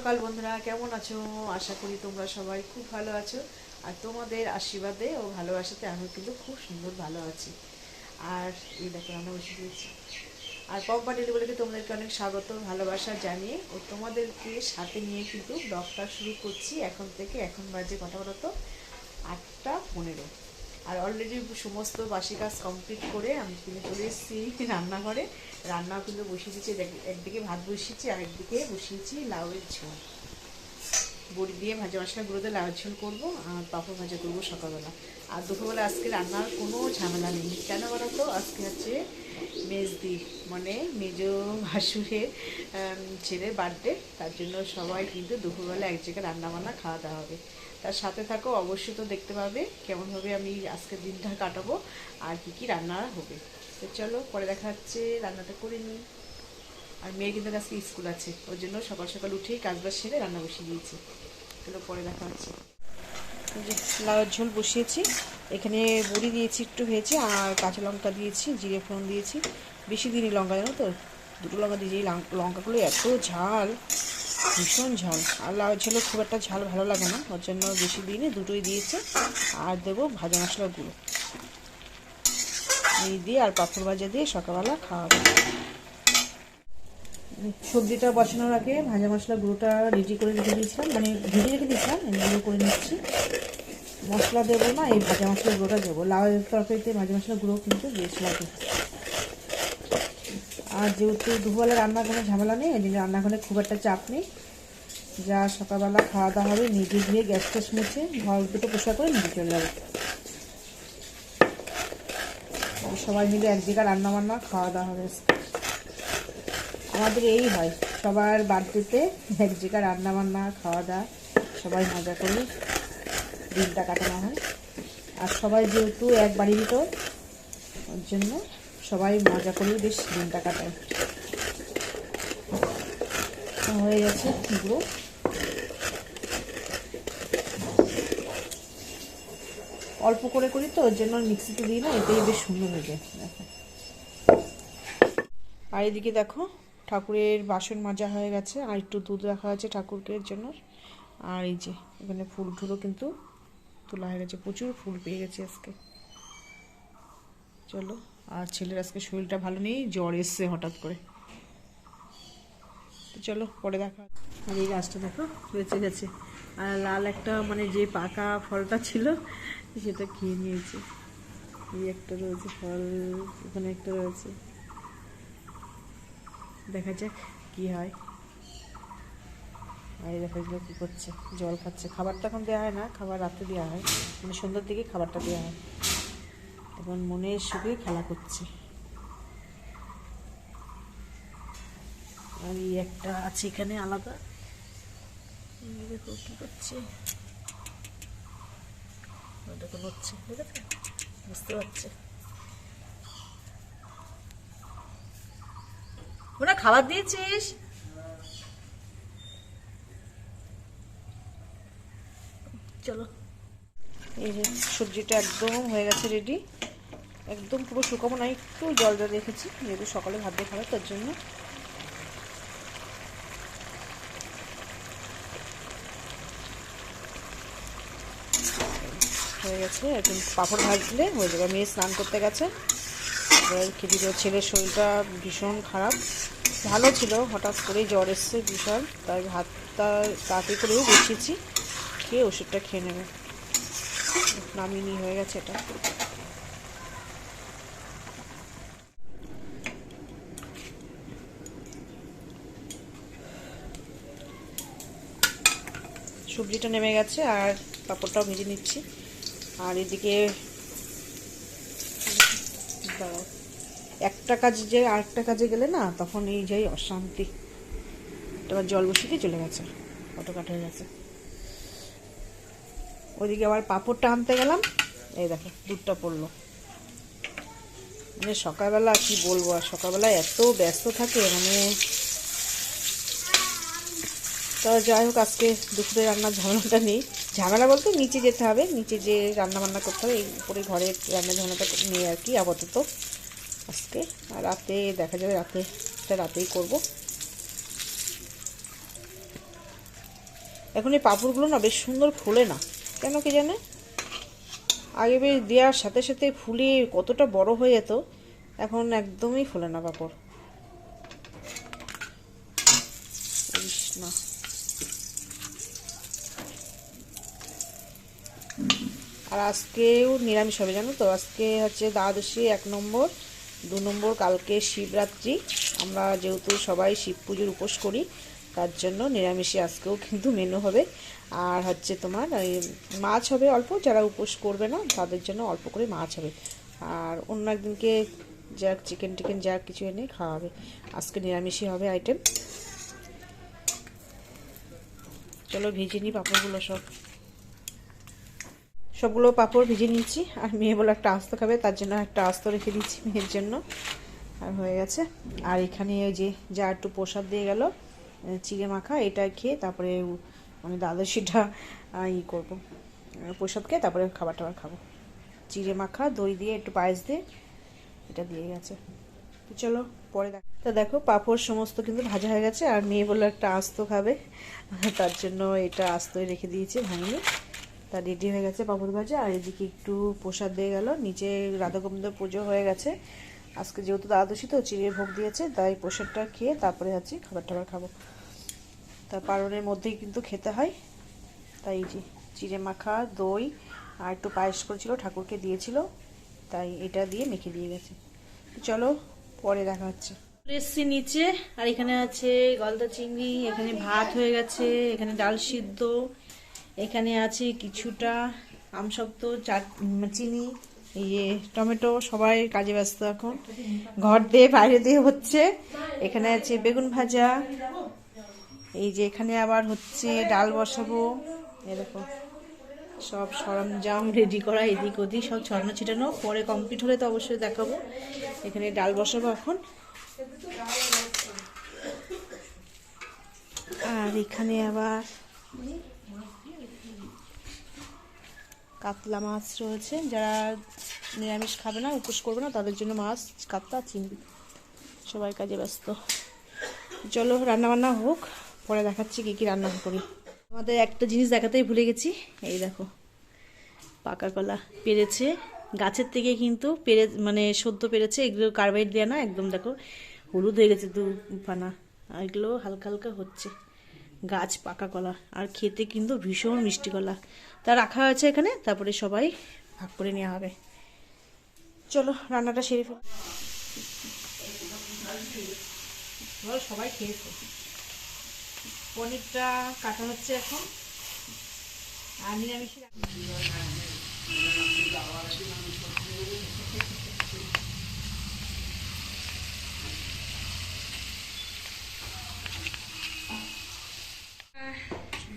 সকাল বন্ধুরা, কেমন আছো? আশা করি তোমরা সবাই খুব ভালো আছো। আর তোমাদের আশীর্বাদে ও ভালোবাসাতে আমি কিন্তু খুব সুন্দর ভালো আছি। আর এই দেখো, রান্না বসে দিয়েছি। আর পম্পা ডেলিভারিকে তোমাদেরকে অনেক স্বাগত, ভালোবাসা জানিয়ে। ও তোমাদেরকে সাথে নিয়ে কিন্তু ব্লগটা শুরু করছি এখন থেকে, এখন বাজে কথা বলতো আটটা পনেরো। আর অলরেডি সমস্ত বাসি কাজ কমপ্লিট করে আমি কিন্তু চলে এসেছি রান্নাঘরে। রান্নাও কিন্তু বসিয়ে দেখ- একদিকে ভাত বসিয়েছি, আর একদিকে বসিয়েছি লাউয়ের ঝোল। বড়ি দিয়ে ভাজা মশলা গুঁড়োতে লাউয়ের ঝোল করব, আর পাপড় ভাজা করব সকালবেলা। আর দুপুরবেলা আজকে রান্নার কোনো ঝামেলা নেই। কেন বলো তো আজকে হচ্ছে মেজদি মানে মেজ ভাসুরের ছেলের বার্থডে তার জন্য সবাই কিন্তু দুপুরবেলা এক জায়গায় রান্না বান্না খাওয়া দাওয়া হবে। তার সাথে থাকো, অবশ্যই তো দেখতে পাবে কেমনভাবে আমি আজকের দিনটা কাটাবো, আর কি কি রান্না হবে। তো চলো, পরে দেখা যাচ্ছে রান্নাটা করে নিই। আর মেয়ের কিন্তু আজকে স্কুল আছে, ওর জন্য সকাল সকাল উঠেই কাজবাজ সেরে রান্না বসিয়ে দিয়েছি। চলো, পরে দেখা হচ্ছে। লাউয়ের ঝোল বসিয়েছি, এখানে বড়ি দিয়েছি একটু ভেজে, আর কাঁচা লঙ্কা দিয়েছি, জিরে ফোড়ন দিয়েছি। বেশি দিনই লঙ্কা জানো তো? দুটো লঙ্কা দিয়েছি এই লঙ্ক- লঙ্কাগুলো এত ঝাল, ভীষণ ঝাল। আর লাউ ঝোলে খুব একটা ঝাল ভালো লাগে না, ওর জন্য বেশি দিইনি দুটোই দিয়েছে। আর দেবো ভাজা মশলার গুঁড়ো এই দিয়ে আর পাঁপড় ভাজা দিয়ে সকালবেলা খাওয়া হবে। সবজিটা বসানোর আগে ভাজা মশলা গুঁড়োটা রেডি করে রেখে দিয়েছিলাম মানে ভেজে রেখে দিয়েছিলাম গুঁড়ো করে নিচ্ছি। মশলা দেবো না, এই ভাজা মশলা গুঁড়োটা দেবো। লাউয়ের তরকারিতে ভাজা মশলা গুঁড়ো কিন্তু বেশ লাগে। আর যেহেতু দুপুরবেলা রান্নার কোনো ঝামেলা নেই, এই জন্য রান্নাঘরে খুব একটা চাপ নেই। যা সকালবেলা খাওয়া দাওয়া হবে নিজে গিয়ে গ্যাস ট্যাস মুছে ঘর দুটো পোষা করে নিজে চলে যাবে। সবাই মিলে এক জায়গায় রান্না বান্না খাওয়া দাওয়া হবে। আমাদের এই হয়, সবার বাড়িতে এক জায়গায় রান্না বান্না খাওয়া দাওয়া সবাই মজা করে, দিনটা কাটানো হয়। আর সবাই যেহেতু এক বাড়িরই তো ওর জন্য সবাই মজা করে বেশ দিনটা কাটায়। হয়ে গেছে পুরো। অল্প করে করি তো ওর জন্য মিক্সিতে দিই না এটাই বেশ সুন্দর হয়ে যায় দেখো। আর এদিকে দেখো, ঠাকুরের বাসন মাজা হয়ে গেছে, আর একটু দুধ রাখা আছে ঠাকুরকে জন্য। আর এই যে, এখানে ফুল টুলও কিন্তু তোলা হয়ে গেছে, প্রচুর ফুল পেয়ে গেছে আজকে। চলো, আর ছেলের আজকে শরীরটা ভালো নেই, জ্বর এসছে হঠাৎ করে। তো চলো, পরে দেখা আর এই গাছটা দেখো বেঁচে গেছে। আর লাল একটা মানে যে পাকা ফলটা ছিল সেটা খেয়ে নিয়েছে। এই একটা রয়েছে, ফল এখানে একটা রয়েছে। দেখা যাক কি হয়। আর দেখা কী করছে, জল খাচ্ছে। খাবারটা এখন দেওয়া হয় না, খাবার রাতে দেওয়া হয়। মানে সন্ধ্যার দিকে খাবারটা দেওয়া হয়। এখন মনের সুখে খেলা করছে। আর এই একটা আছে এখানে আলাদা। দেখো কি করছে। ও দেখো নড়ছে ঠিক আছে বুঝতে পারছে। ওরা খাবার দিয়েছিস? চলো। এই যে সবজিটা একদম হয়ে গেছে রেডি একদম পুরো শুকাবো না, একটু জল জল রেখেছি, যেহেতু সকালে ভাত দিয়ে খাবে, তার জন্য। হয়ে গেছে এখন পাঁপড় ভাজলে হয়ে যাবে। মেয়ে স্নান করতে গেছে। খেতে ছেলের শরীরটা ভীষণ খারাপ। ভালো ছিল, হঠাৎ করেই জ্বর এসছে বিশাল। তাই ভাতটা তাড়াতাড়ি করেও বসিয়েছি। খেয়ে ওষুধটা খেয়ে নেবে। নামিনি হয়ে গেছে এটা। সবজিটা নেমে গেছে আর পাঁপড়টাও ভেজে নিচ্ছি। আর এদিকে একটা কাজ যে আরেকটা কাজে গেলে না, তখন এই যাই অশান্তি। এবার জল বসিয়ে চলে গেছে। অটো কাট হয়ে গেছে। ওইদিকে আবার পাঁপড়টা আনতে গেলাম। এই দেখো, দুধটা পড়ল। মানে সকালবেলা কি বলব, আর সকালবেলা এত ব্যস্ত থাকে মানে তা যাই হোক, আজকে দুপুরে রান্নার ঝামেলাটা নেই। ঝামেলা বলতে নিচে যেতে হবে, নিচে যে রান্না বান্না করতে হবে, এই উপরে ঘরে রান্নার ঝামেলাটা নেই আর কি আপাতত আজকে। আর রাতে দেখা যাবে, রাতে রাতেই করব। এখন এই পাঁপড়গুলো না বেশ সুন্দর ফোলে না। কেন কি জানে? আগে বেশ দেওয়ার সাথে সাথে ফুলে কতটা বড় হয়ে যেত, এখন একদমই ফোলে না পাঁপড়। না। আর আজকেও নিরামিষ হবে, জানো তো? আজকে হচ্ছে দ্বাদশী, এক নম্বর, দু নম্বর, কালকে শিবরাত্রি। আমরা যেহেতু সবাই শিব পুজোর উপোস করি, তার জন্য নিরামিষে আজকেও কিন্তু মেনু হবে। আর হচ্ছে তোমার এই মাছ হবে অল্প, যারা উপোস করবে না, তাদের জন্য অল্প করে মাছ হবে। আর অন্য একদিনকে যা চিকেন টিকেন যা কিছু এনে খাওয়া হবে। আজকে নিরামিষই হবে আইটেম চলো ভেজে নিই পাঁপড়গুলো সব। সবগুলো পাঁপড় ভেজে নিয়েছি। আর মেয়ে বলে একটা আস্ত খাবে, তার জন্য একটা আস্ত রেখে দিচ্ছি মেয়ের জন্য। আর হয়ে গেছে। আর এখানে ওই যে যা একটু প্রসাদ দিয়ে গেল চিড়ে মাখা, এটা খেয়ে তারপরে মানে দ্বাদশীটা ই করব। প্রসাদ খেয়ে তারপরে খাবার টাবার খাব। চিড়ে মাখা, দই দিয়ে, একটু পায়েস দিয়ে, এটা দিয়ে গেছে। তো চলো, পরে দেখ। তা দেখো, পাঁপড় সমস্ত কিন্তু ভাজা হয়ে গেছে, আর মেয়ে বলল একটা আস্ত খাবে। তার জন্য এটা আস্তই রেখে দিয়েছি ভাঙিয়ে। তা রেডি হয়ে গেছে পাঁপড় ভাজা, আর এদিকে একটু প্রসাদ দিয়ে গেল। নিচে রাধা গোবিন্দ পুজো হয়ে গেছে। আজকে যেহেতু দ্বাদশী, তো চিড়ে ভোগ দিয়েছে, তাই প্রসাদটা খেয়ে তারপরে আছি খাবার টাবার খাব। তা পারণের মধ্যেই কিন্তু খেতে হয়। তাই যে চিড়ে মাখা, দই, আর একটু পায়েস করেছিল, ঠাকুরকে দিয়েছিল। তাই এটা দিয়ে মেখে দিয়ে গেছে। চলো, পরে দেখা হচ্ছে। এসছি নিচে, আর এখানে আছে গলদা চিংড়ি, এখানে ভাত হয়ে গেছে, এখানে ডাল সিদ্ধ। এখানে আছে কিছুটা আমসক্ত চাট চিনি এই যে টমেটো, সবাই কাজে ব্যস্ত এখন। ঘর দিয়ে বাইরে দিয়ে হচ্ছে। এখানে আছে বেগুন ভাজা। এই যে এখানে আবার হচ্ছে ডাল বসাবো। এরকম সব সরঞ্জাম রেডি করা এদিক ওদিক, সব ছড়ানো ছিটানো। পরে কমপ্লিট হলে তো অবশ্যই দেখাবো। এখানে ডাল বসাবো এখন। আর এখানে আবার কাতলা মাছ রয়েছে। যারা নিরামিষ খাবে না, উপোস করবে না, তাদের জন্য মাছ, কাতলা, চিংড়ি। সবাই কাজে ব্যস্ত। চলো রান্না বান্না হোক। পরে দেখাচ্ছি কী কী রান্না করি। আমাদের একটা জিনিস দেখাতেই ভুলে গেছি। এই দেখো পাকা কলা পেরেছে। গাছের থেকে কিন্তু পেরে মানে সদ্য পেরেছে। এগুলো কার্বাইড দেওয়া না, একদম দেখো, হলুদ হয়ে গেছে দু পানা এগুলো হালকা হালকা হচ্ছে। গাছ, পাকা কলা আর খেতে কিন্তু ভীষণ মিষ্টি কলা। তা রাখা হয়েছে এখানে, তারপরে সবাই ভাগ করে নেওয়া হবে। চলো, রান্নাটা সেরে ফেল। সবাই খেয়েছে পনিরটা কাটা হচ্ছে এখন। আর নিরামিষ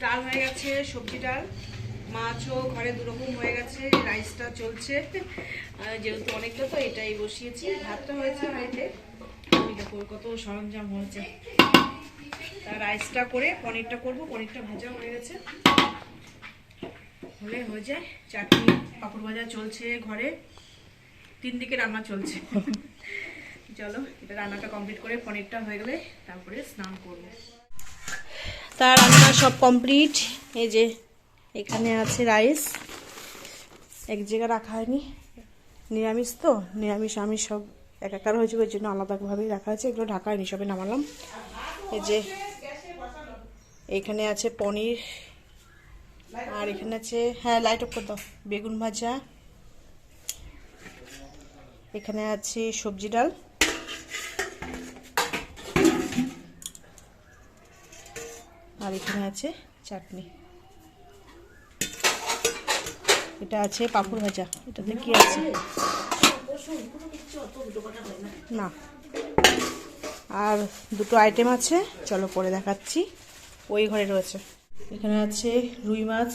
ডাল হয়ে গেছে সবজি ডাল। মাছও ঘরে দুরকম হয়ে গেছে রাইসটা চলছে। যেহেতু অনেকটা তো এটাই বসিয়েছি। ভাতটা হয়েছে ওই কত সরঞ্জাম হয়েছে। তা রাইসটা করে পনিরটা করব পনিরটা ভাজা হয়ে গেছে। হলে হয়ে যায়। চাটনি পাপড় ভাজা চলছে ঘরে। তিন দিকে রান্না চলছে। চলো এটা রান্নাটা কমপ্লিট করে পনিরটা হয়ে গেলে তারপরে স্নান করব। তার রান্না সব কমপ্লিট এই যে, এখানে আছে রাইস এক জায়গায় রাখা হয়নি। নিরামিষ তো? নিরামিষ আমি সব একাকার হয়েছে, ওই জন্য আলাদাভাবেই রাখা আছে এগুলো ঢাকা হয়নি, সবে নামালাম। এই যে, এখানে আছে পনির। আর এখানে আছে হ্যাঁ লাইট অফ করে দাও। বেগুন ভাজা। এখানে আছে সবজি ডাল। আর এখানে আছে চাটনি। এটা আছে পাঁপড় ভাজা। এটাতে কি আছে? না। আর দুটো আইটেম আছে। চলো পরে দেখাচ্ছি। ওই ঘরে রয়েছে। এখানে আছে রুই মাছ।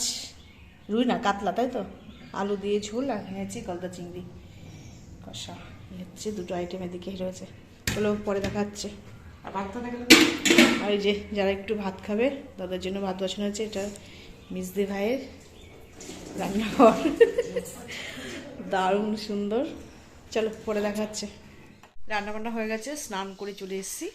রুই না, কাতলা, তাই তো? আলু দিয়ে ঝোল আর এখানে আছে গলদা চিংড়ি। কষা। হচ্ছে দুটো আইটেম এদিকে রয়েছে। চলো পরে দেখাচ্ছে। আর এই যে যারা একটু ভাত খাবে, তাদের জন্য ভাত বসানো হয়েছে এটা মিসদি ভাইয়ের রান্নাঘর। দারুণ সুন্দর। চলো, পরে দেখাচ্ছে রান্নাবান্না রান্না বান্না হয়ে গেছে, স্নান করে চলে এসেছি।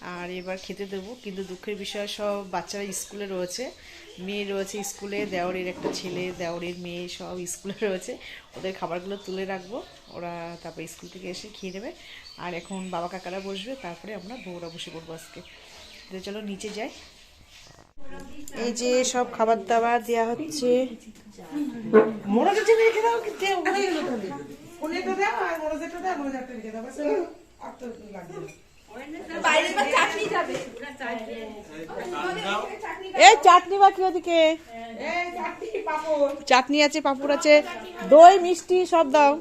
আর এবার খেতে দেবো। কিন্তু দুঃখের বিষয়, সব বাচ্চারা স্কুলে রয়েছে। মেয়ে রয়েছে স্কুলে, দেওরের একটা ছেলে, দেওরের মেয়ে সব স্কুলে রয়েছে। ওদের খাবারগুলো তুলে রাখব। ওরা তারপর স্কুল থেকে এসে খেয়ে নেবে। আর এখন বাবা কাকারা বসবে, তারপরে আমরা বউরা বসে পড়ব আজকে। চলো নিচে যাই। এই যে সব খাবার দাবার দেওয়া হচ্ছে। না। এই চাটনি বাকি ওদিকে? চাটনি আছে, পাঁপড় আছে। দই, মিষ্টি সব দাও।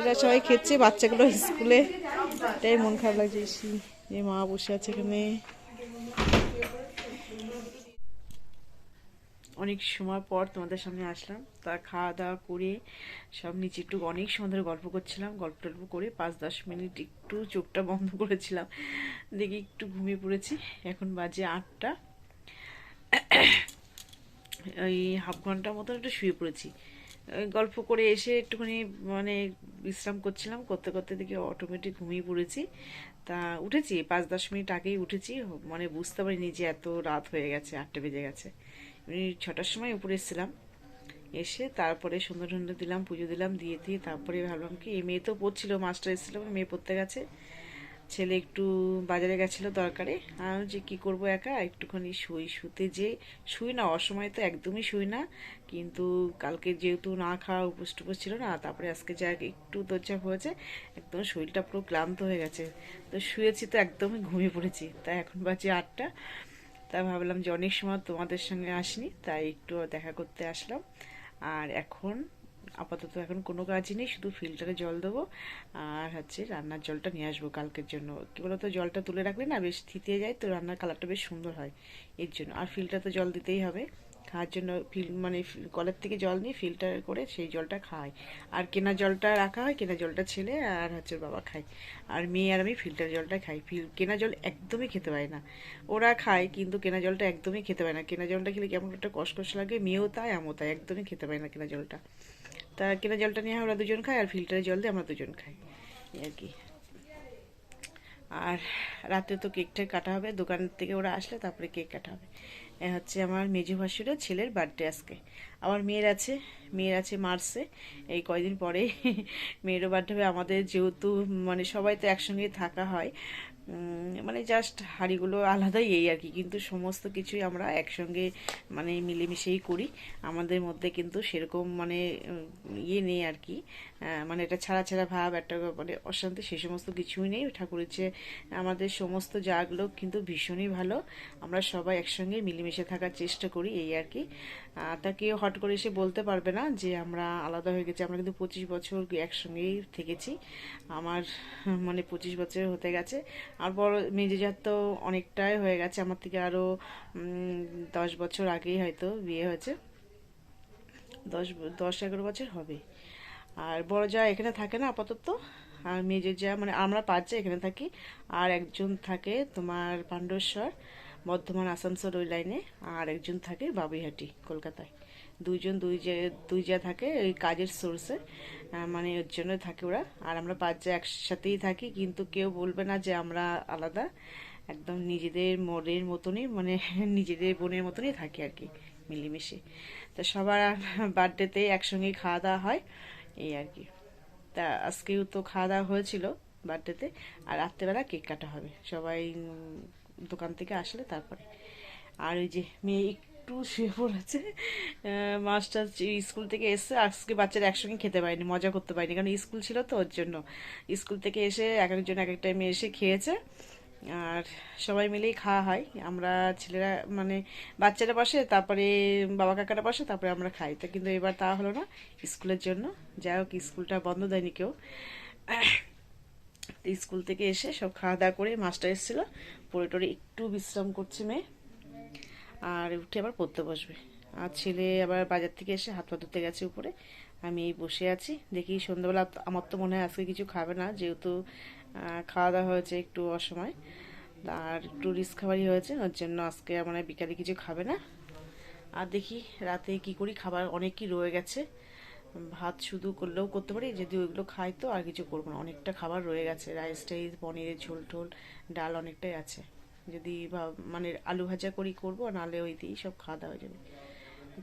এরা সবাই খেচ্ছে, বাচ্চাগুলো স্কুলে। এটাই মন খারাপ লাগছে এই মা বসে আছে এখানে। অনেক সময় পর তোমাদের সামনে আসলাম। তা খাওয়া দাওয়া করে সব নিচে একটু অনেক সময় ধরে গল্প করছিলাম, গল্প টল্প করে পাঁচ দশ মিনিট একটু চোখটা বন্ধ করেছিলাম। দেখি একটু ঘুমিয়ে পড়েছি, এখন বাজে আটটা। ওই হাফ ঘণ্টার মতন একটু শুয়ে পড়েছি। গল্প করে এসে একটুখানি মানে বিশ্রাম করছিলাম, করতে করতে দেখি অটোমেটিক ঘুমিয়ে পড়েছি। তা উঠেছি, পাঁচ দশ মিনিট আগেই উঠেছি মানে বুঝতে পারিনি যে এত রাত হয়ে গেছে, আটটা বেজে গেছে। ছটার সময় উপরে এসেছিলাম। এসে তারপরে সুন্দর সুন্দর দিলাম, পুজো দিলাম, দিয়ে দিয়ে তারপরে ভাবলাম কি, এই মেয়ে তো পড়ছিল, মাস্টার এসেছিল মেয়ে পড়তে গেছে। ছেলে একটু বাজারে গেছিল দরকারে আর যে কি করব একা, একটুখানি শুই, শুতে যে শুই না, অসময় তো একদমই শুই না, কিন্তু কালকে যেহেতু না খাওয়া উপোস টুপোস ছিল না, তারপরে আজকে যা একটু দরজাপ হয়েছে, একদম শরীরটা পুরো ক্লান্ত হয়ে গেছে। তো শুয়েছি তো একদমই ঘুমিয়ে পড়েছি তাই এখন বাজে আটটা, তা ভাবলাম যে অনেক সময় তোমাদের সঙ্গে আসিনি, তাই একটু দেখা করতে আসলাম। আর এখন, আপাতত এখন কোনো কাজই নেই, শুধু ফিল্টারে জল দেবো। আর হচ্ছে রান্নার জলটা নিয়ে আসব কালকের জন্য। কী বলতো, জলটা তুলে রাখলে না বেশ থিতিয়ে যায়, তো রান্নার কালারটা বেশ সুন্দর হয় এর জন্য। আর ফিল্টার তো জল দিতেই হবে। খাওয়ার জন্য ফিল মানে কলের থেকে জল নিয়ে ফিল্টার করে সেই জলটা খাই আর কেনা জলটা রাখা হয়, কেনা জলটা ছেলে আর হচ্ছে বাবা খায়। আর মেয়ে আর আমি ফিল্টার জলটা খাই। ফিল, কেনা জল একদমই খেতে পারে না। ওরা খায়, কিন্তু কেনা জলটা একদমই খেতে পারে না। কেনা জলটা খেলে কেমন একটা কষকষ লাগে, মেয়েও তাই, আমও তাই, একদমই খেতে পারে না কেনা জলটা। তা কেনা জলটা নিয়ে আমরা দুজন খাই আর ফিল্টারের জল দিয়ে আমরা দুজন খাই। আর কি। আর রাতে তো কেকটা কাটা হবে, দোকান থেকে ওরা আসলে তারপরে কেক কাটা হবে। হচ্ছে আমার মেজু ভাসুরের ছেলের বার্থডে আজকে। আমার মেয়ের আছে মেয়ের আছে মার্চে। এই কয়দিন পরে মেয়েরও বার্থডে হবে। আমাদের যেহেতু মানে সবাই তো একসঙ্গে থাকা হয়। মানে জাস্ট হাঁড়িগুলো আলাদাই এই আর কি। কিন্তু সমস্ত কিছুই আমরা একসঙ্গে মানে মিলেমিশেই করি। আমাদের মধ্যে কিন্তু সেরকম মানে ইয়ে নেই আর কি। মানে এটা ছাড়া ছাড়া ভাব, একটা মানে অশান্তি, সে সমস্ত কিছুই নেই। ঠাকুরের চেয়ে আমাদের সমস্ত জাগুলো কিন্তু ভীষণই ভালো। আমরা সবাই একসঙ্গে মিলেমিশে থাকার চেষ্টা করি এই আর কি। তা কেউ হট করে এসে বলতে পারবে না যে আমরা আলাদা হয়ে গেছি। আমরা কিন্তু পঁচিশ বছর একসঙ্গেই থেকেছি। আমার মানে পঁচিশ বছর হতে গেছে। আর বড় মেজেজার তো অনেকটাই হয়ে গেছে। আমার থেকে আরও দশ বছর আগেই হয়তো বিয়ে হয়েছে। দশ দশ এগারো বছর হবে। আর বড় যা এখানে থাকে না আপাতত, আর মেজর যা মানে আমরা পাঁচ যা এখানে থাকি, আর একজন থাকে তোমার পাণ্ডেশ্বর, বর্ধমান, আসানসোল ওই লাইনে, আর একজন থাকে বাবুইহাটি, কলকাতায়। দুইজন, দুই যে, দুই যা থাকে ওই কাজের সোর্সে মানে ওর জন্য থাকে ওরা। আর আমরা পাঁচ যা একসাথেই থাকি, কিন্তু কেউ বলবে না যে আমরা আলাদা। একদম নিজেদের মনের মতনই মানে নিজেদের বোনের মতনই থাকি আর কি, মিলেমিশে। তো সবার বার্থডেতে একসঙ্গেই খাওয়া দাওয়া হয়, এই আর কি। তা আজকেও তো খাওয়া দাওয়া হয়েছিল বার্থডেতে আর রাত্রেবেলা কেক কাটা হবে। সবাই দোকান থেকে আসলে তারপরে। আর ওই যে মেয়ে একটু শুয়ে পড়েছে। মাস্টার স্কুল থেকে এসে আজকে বাচ্চারা একসঙ্গে খেতে পারেনি, মজা করতে পারেনি, কারণ স্কুল ছিল তো ওর জন্য। স্কুল থেকে এসে এক একজন এক এক টাইমে এসে খেয়েছে, আর সবাই মিলেই খাওয়া হয়। আমরা ছেলেরা মানে বাচ্চারা বসে, তারপরে বাবা কাকারা বসে, তারপরে আমরা খাই। তা কিন্তু এবার তা হলো না, স্কুলের জন্য। যাই হোক, স্কুলটা বন্ধ দেয়নি কেউ। স্কুল থেকে এসে সব খাওয়া দাওয়া করে মাস্টার এসেছিল। পরে টরে একটু বিশ্রাম করছে মেয়ে। আর উঠে আবার পড়তে বসবে। আর ছেলে আবার বাজার থেকে এসে হাত পা ধুতে গেছে উপরে। আমি এই বসে আছি। দেখি সন্ধ্যাবেলা আমার তো মনে হয় আজকে কিছু খাবে না, যেহেতু খাওয়া দাওয়া হয়েছে একটু অসময়। আর একটু রিস্ক খাবারই হয়েছে, ওর জন্য আজকে মানে বিকালে কিছু খাবে না। আর দেখি রাতে কি করি, খাবার অনেকই রয়ে গেছে। ভাত শুধু করলেও করতে পারি, যদি ওইগুলো খাই তো আর কিছু করব না। অনেকটা খাবার রয়ে গেছে, রাইস টাইস, পনিরের ঝোল টোল ডাল অনেকটাই আছে। যদি মানে আলু ভাজা করি করব, নাহলে ওই দিয়েই সব খাওয়া দাওয়া যাবে।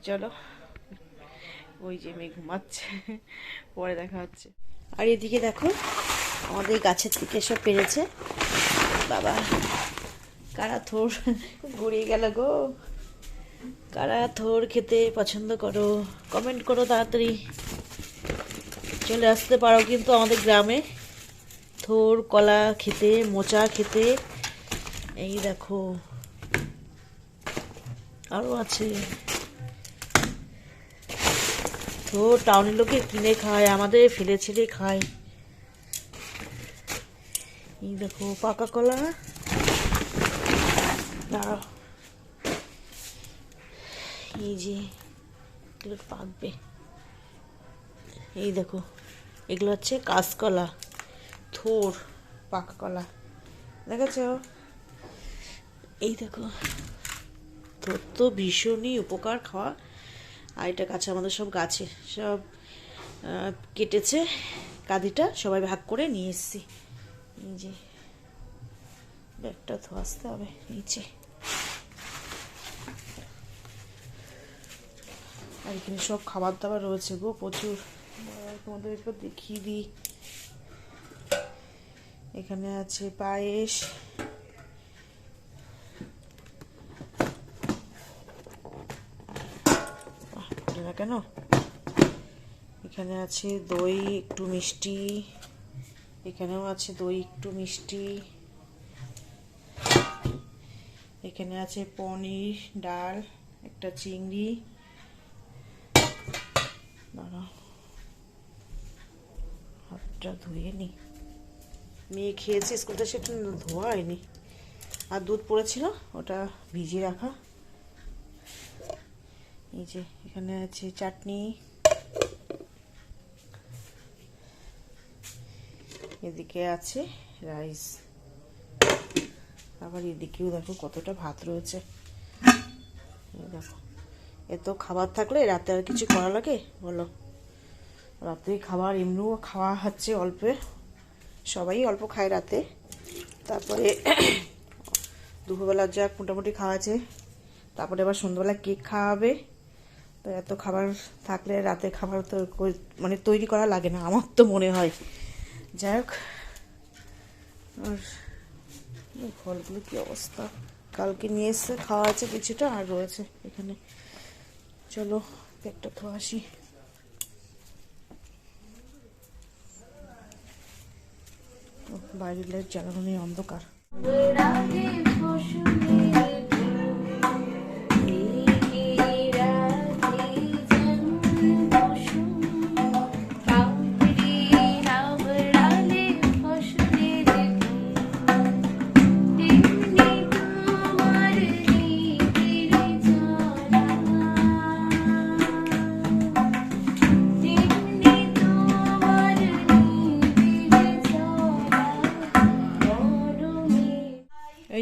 চলো, ওই যে মেয়ে ঘুমাচ্ছে, পরে দেখা হচ্ছে। আর এদিকে দেখো, আমাদের গাছের থেকে সব পেরেছে। বাবা, কারা থোর? গড়িয়ে গেল গো। কারা থোর খেতে পছন্দ করো? কমেন্ট করো তাড়াতাড়ি। চলে আসতে পারো কিন্তু আমাদের গ্রামে। থোর, কলা খেতে, মোচা খেতে। এই দেখো। আরও আছে। তো টাউনের লোকে কিনে খায়, আমাদের ফেলে ছেলে খায়। এই দেখো, পাকা কলা। দাঁড়াও। এই যে, এগুলো পাকবে। এই দেখো, এগুলো হচ্ছে কাঁচকলা, থোর, পাকা কলা। দেখেছ? এই দেখো। তোর তো ভীষণই উপকার খাওয়া। আর এটা গাছে আমাদের সব গাছে। সব কেটেছে। কাঁদিটা সবাই ভাগ করে নিয়ে এসেছি। যে, ব্যাগটা তো আসতে হবে নিচে। আর এখানে সব খাবার দাবার রয়েছে গো, প্রচুর। তোমাদের একটু দেখিয়ে দিই। এখানে আছে পায়েস। কেন এখানে আছে দই, একটু মিষ্টি। এখানেও আছে দই, একটু মিষ্টি। এখানে আছে পনির, ডাল, একটা চিংড়ি। হাতটা ধুয়ে নি। মেয়ে খেয়েছে, স্কুলটা সেটা ধোয়া হয়নি। আর দুধ পড়েছিল, ওটা ভিজিয়ে রাখা। এই যে, এখানে আছে চাটনি। এদিকে আছে রাইস। আবার এদিকেও দেখো কতটা ভাত রয়েছে। দেখো। এত খাবার থাকলে রাতে আর কিছু করা লাগে? বলো। রাতে খাবার এমনিও খাওয়া হচ্ছে অল্পে। সবাই অল্প খায় রাতে। তারপরে দুপুরবেলা যাক মোটামুটি খাওয়া আছে, তারপরে আবার সন্ধ্যাবেলা কেক খাওয়া হবে। তো এত খাবার থাকলে রাতে খাবার তো মানে তৈরি করা লাগে না, আমার তো মনে হয়। যাই হোক, আর ফলগুলো কি অবস্থা? কালকে নিয়ে এসে খাওয়া আছে কিছুটা, আর রয়েছে এখানে। চলো, পেটটা তো আসি। বাইরের লাইট জ্বালানো নেই অন্ধকার।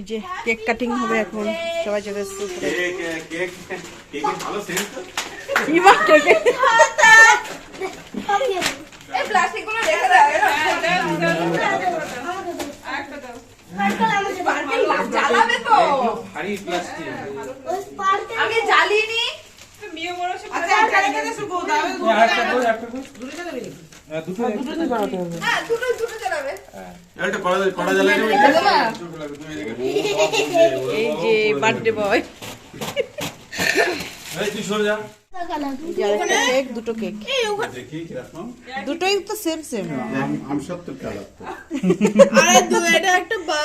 যে কেক কাটিং হবে এখন সবাই চলে এসছে আমি জ্বালিনি আচ্ছা এখানে এখানে হ্যাঁ এই যে বার্থডে বয়। এই তুই সরে যা। এই যে আরেকটা কেক। দুটো কেক দুটোই তো সেম সেম আম সত্তর কালার তো। আরে দু এটা একটা বা-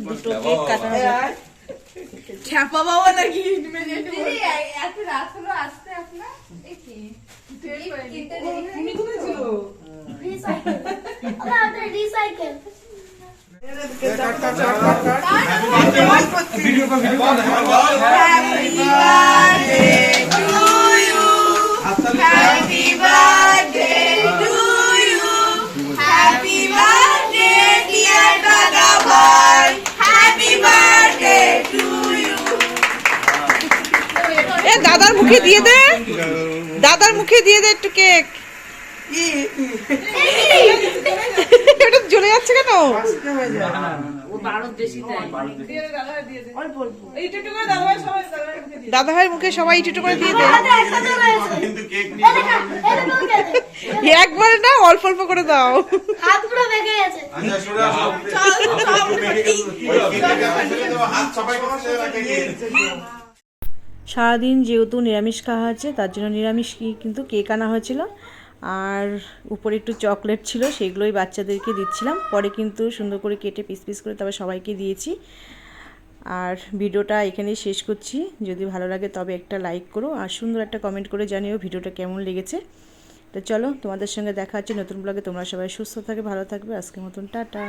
দুটো কেক কাটা খ্যাপা বাবা নাকি এত রাত হলো আসতে আপনার ভিডিও ভিডিও দাদার মুখে দিয়ে দে দাদার মুখে দিয়ে দে একটু কেক এটা জ্বলে যাচ্ছে কেন দাদা ভাইয়ের মুখে সবাই করে দিয়ে দে কিন্তু একবারে না অল্প অল্প করে দাও হাত সারাদিন যেহেতু নিরামিষ খাওয়া হচ্ছে তার জন্য নিরামিষ কিন্তু কেক আনা হয়েছিল। আর উপরে একটু চকলেট ছিল, সেগুলোই বাচ্চাদেরকে দিচ্ছিলাম। পরে কিন্তু সুন্দর করে কেটে পিস পিস করে তবে সবাইকে দিয়েছি। আর ভিডিওটা এখানেই শেষ করছি। যদি ভালো লাগে তবে একটা লাইক করো, আর সুন্দর একটা কমেন্ট করে জানিও ভিডিওটা কেমন লেগেছে। তো চলো তোমাদের সঙ্গে দেখা হচ্ছে নতুন ব্লগে। তোমরা সবাই সুস্থ থাকে ভালো থাকবে। আজকের মতন টাটা।